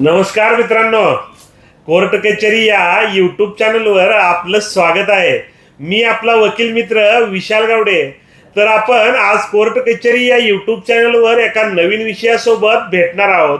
नमस्कार मित्रांनो. कोर्ट कचेरी या यूट्यूब चॅनलवर आपलं स्वागत आहे. मी आपला वकील मित्र विशाल गावडे. तर आपण आज कोर्ट कचेरी या यूट्यूब चॅनलवर एका नवीन विषयासोबत भेटणार आहोत.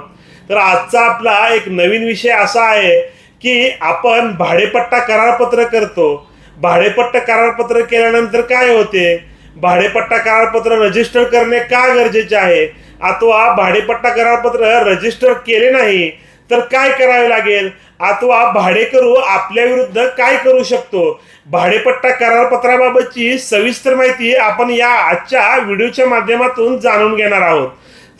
तर आजचा आपला एक नवीन विषय असा आहे की आपण भाडेपट्टा करारपत्र करतो. भाडेपट्टा करारपत्र केल्यानंतर काय होते? भाडेपट्टा करारपत्र रजिस्टर करणे का गरजेचे आहे? अथवा भाडेपट्टा करारपत्र रजिस्टर केले नाही तर काय करावे लागेल? अथवा भाडेकरू आपल्या विरुद्ध काय करू शकतो? भाडेपट्टा करारपत्राबाबतची सविस्तर माहिती आपण या आजच्या व्हिडिओच्या माध्यमातून जाणून घेणार आहोत.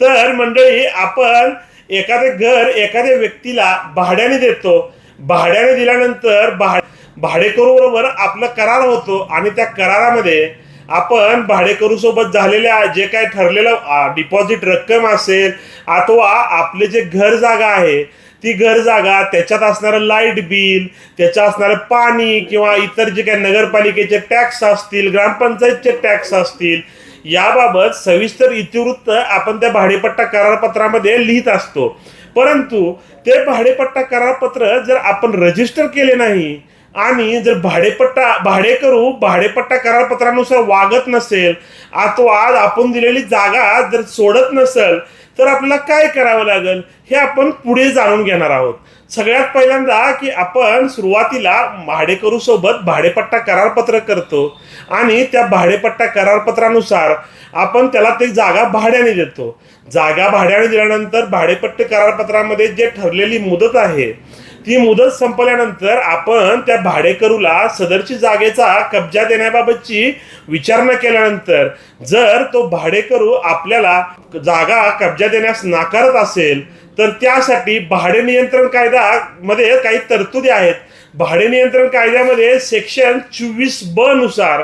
तर मंडळी आपण एखादे घर एखाद्या व्यक्तीला भाड्याने देतो. भाड्याने दिल्यानंतर भाड भाडेकरूबरोबर आपला करार होतो आणि त्या करारामध्ये आपण भाडेकरूसोबत झालेल्या जे काय ठरलेलं डिपॉझिट रक्कम असेल अथवा आपले जे घर जागा आहे ती घर जागा त्याच्यात असणारं लाइट बिल त्याच्यात असणारं पाणी किंवा इतर जे काही नगरपालिकेचे टॅक्स असतील ग्रामपंचायतचे टॅक्स असतील याबाबत सविस्तर इतिवृत्त आपण त्या भाडेपट्टा करारपत्रामध्ये लिहित असतो. परंतु ते भाडेपट्टा करारपत्र जर आपण रजिस्टर केले नाही आणि जर भाडेपट्टा भाडेकरू भाडेपट्टा करारपत्रानुसार वागत नसेल अथवा आपण दिलेली जागा जर सोडत नसेल तर आपल्याला काय करावं लागेल? हे आपण पुढे जाणून घेणार आहोत. सगळ्यात पहिल्यांदा की आपण सुरुवातीला भाडेकरूसोबत भाडेपट्टा करारपत्र करतो आणि त्या भाडेपट्टा करारपत्रानुसार आपण त्याला ते जागा भाड्याने देतो. जागा भाड्याने दिल्यानंतर भाडेपट्टे करारपत्रामध्ये जे ठरलेली मुदत आहे ती मुदत संपल्यानंतर आपण त्या भाडेकरूला सदरची जागेचा कब्जा देण्याबाबतची विचारणा केल्यानंतर जर तो भाडेकरू आपल्याला जागा कब्जा देण्यास नाकारत असेल तर त्यासाठी भाडे नियंत्रण कायदा मध्ये काही तरतुदी आहेत. भाडे नियंत्रण कायद्यामध्ये सेक्शन चोवीस ब नुसार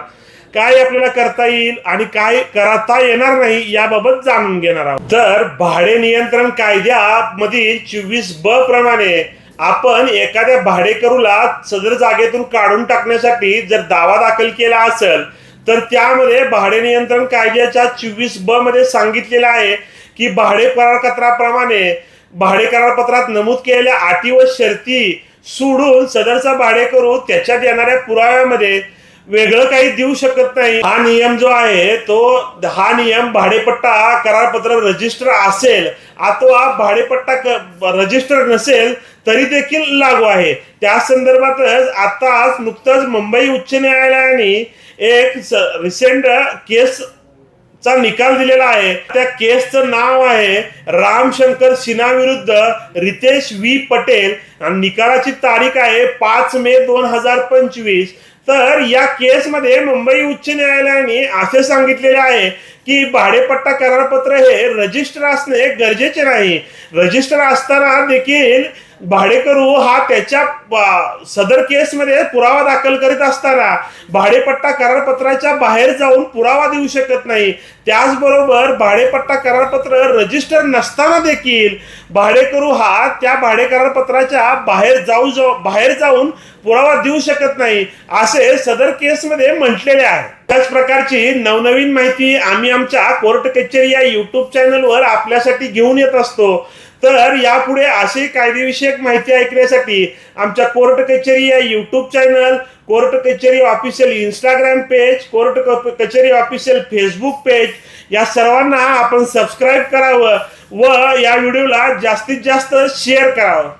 काय आपल्याला करता येईल आणि काय करता येणार नाही याबाबत जाणून घेणार आहोत. तर भाडे नियंत्रण कायद्यामधील चोवीस ब प्रमाणे आपण एखाद्या भाडेकरूला सदर जागेतून काढून टाकण्यासाठी जर दावा दाखल केला असेल तर त्यामध्ये भाडे नियंत्रण कायद्याच्या चोवीस ब मध्ये सांगितलेलं आहे की भाडे करारपत्राप्रमाणे भाडे करारपत्रात नमूद केलेल्या अटी व शर्ती सोडून सदरचा भाडेकरू त्याच्यात येणाऱ्या पुराव्यामध्ये वेगळं काही देऊ शकत नाही. हा नियम जो आहे तो हा नियम भाडेपट्टा करारपत्र रजिस्टर असेल अथवा भाडेपट्टा रजिस्टर नसेल तरी देखील लागू आहे. त्या संदर्भातच आताच नुकतंच मुंबई उच्च न्यायालयाने एक रिसेंट केस चा निकाल दिलेला आहे. त्या केसचं नाव आहे रामशंकर सिन्हा विरुद्ध रितेश व्ही पटेल. आणि निकालाची तारीख आहे पाच मे दोन हजार पंचवीस. तर या केसमध्ये मुंबई उच्च न्यायालयाने असे सांगितलेले आहे की भाडेपट्टा करारपत्र हे रजिस्टर असणे गरजेचे नाही. रजिस्टर असताना देखील भाडेकरू हो, हा त्याच्या सदर केसमध्ये पुरावा दाखल करीत असताना भाडेपट्टा करारपत्राच्या बाहेर जाऊन पुरावा देऊ शकत नाही. त्याचबरोबर भाडेपट्टा करारपत्र रजिस्टर नसताना देखील भाडेकरू हा त्या भाडे करारपत्राच्या बाहेर जाऊ जाऊ बाहेर जाऊन पुरावा देऊ शकत नाही असे सदर केसमध्ये म्हटलेले आहे. त्याच प्रकारची नवनवीन माहिती आम्ही आमच्या कोर्ट कचेरी या युट्यूब चॅनलवर आपल्यासाठी घेऊन येत असतो. तर यापुढे अशी कायदेविषयक माहिती ऐकण्यासाठी आमच्या कोर्ट कचेरी या YouTube channel court Kacheri official Instagram page court Kacheri official Facebook page या सर्वांना आपण सबस्क्राईब करावं व या व्हिडिओला जास्तीत जास्त शेअर करावं.